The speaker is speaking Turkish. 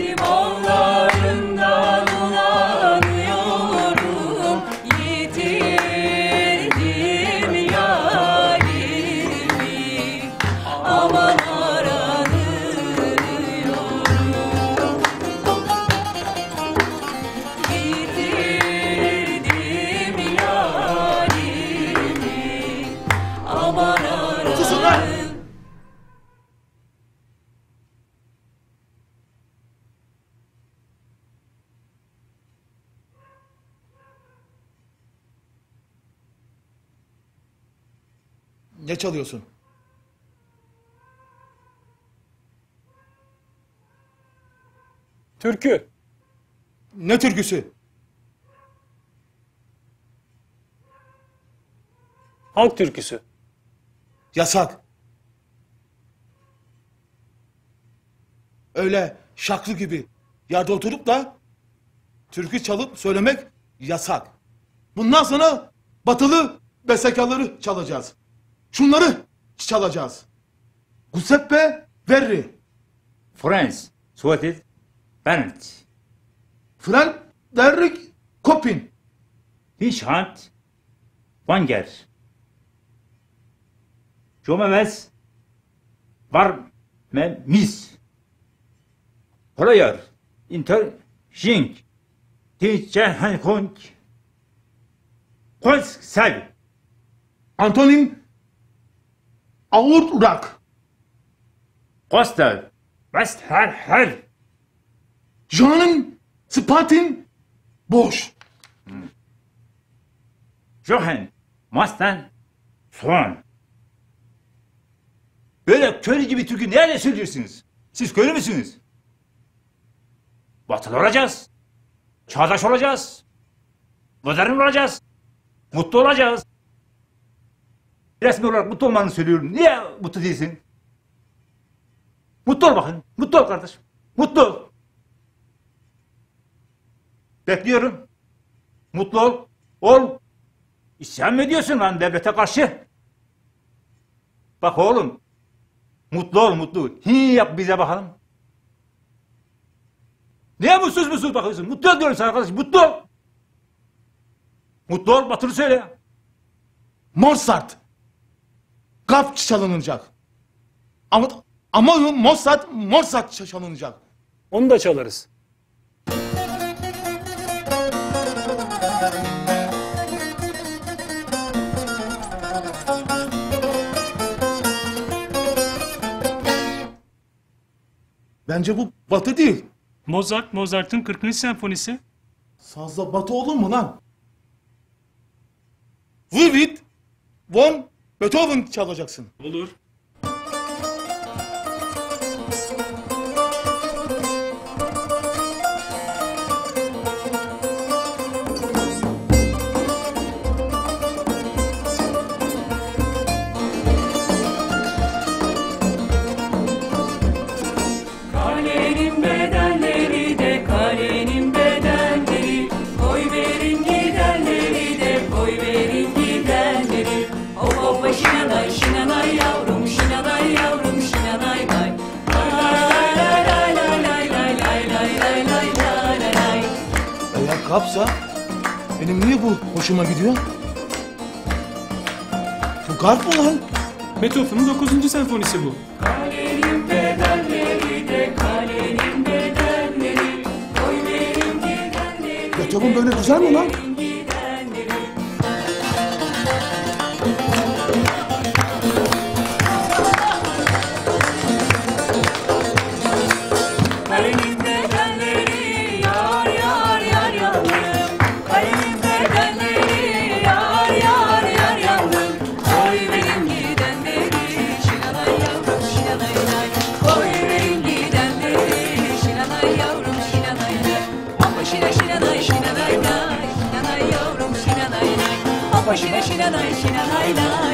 máximo. Ne çalıyorsun? Türkü. Ne türküsü? Halk türküsü. Yasak. Öyle şaklı gibi yerde oturup da türkü çalıp söylemek yasak. Bundan sonra batılı bestekaları çalacağız. Şunları çalacağız. Giuseppe Verri. Franz, what is Bernd? Frank Derrick Kopin. Richard Wanger. Jomemes Barmemis. Player Inter Jink. Teacher Hankong. Kolsk Antonin Antonin Aurrak, Costa, West, Her, Her, Jean'ın Spatin Boş. Johan, Mastan, Soğan. Böyle köylü gibi türkü nerede söylüyorsunuz? Siz köylü müsünüz? Batılı olacağız. Çağdaş olacağız. Modern olacağız. Mutlu olacağız. Resmi olarak mutlu olmanı söylüyorum. Niye mutlu değilsin? Mutlu ol bakın. Mutlu ol kardeşim. Mutlu ol. Bekliyorum. Mutlu ol. Ol. İsyan mı ediyorsun lan devlete karşı? Bak oğlum. Mutlu ol mutlu. Hi yap bize bakalım. Niye mutsuz mutsuz bakıyorsun? Mutlu ol diyorum sana arkadaş. Mutlu ol. Mutlu ol Batılı söyle. Mozart. Gap çalınacak. Ama ama Mozart Mozart çalınacak. Onu da çalarız. Bence bu batı değil. Mozart, Mozart'ın 40. senfonisi. Sazla batı olur mu lan? Ludwig von Beethoven çalacaksın. Olur. Kapsa benim niye bu hoşuma gidiyor? Bu garp mı lan? Beethoven'ın 9. senfonisi bu. Kalenin de gidenleri Beethoven böyle güzel mi lan? 知らない知らないな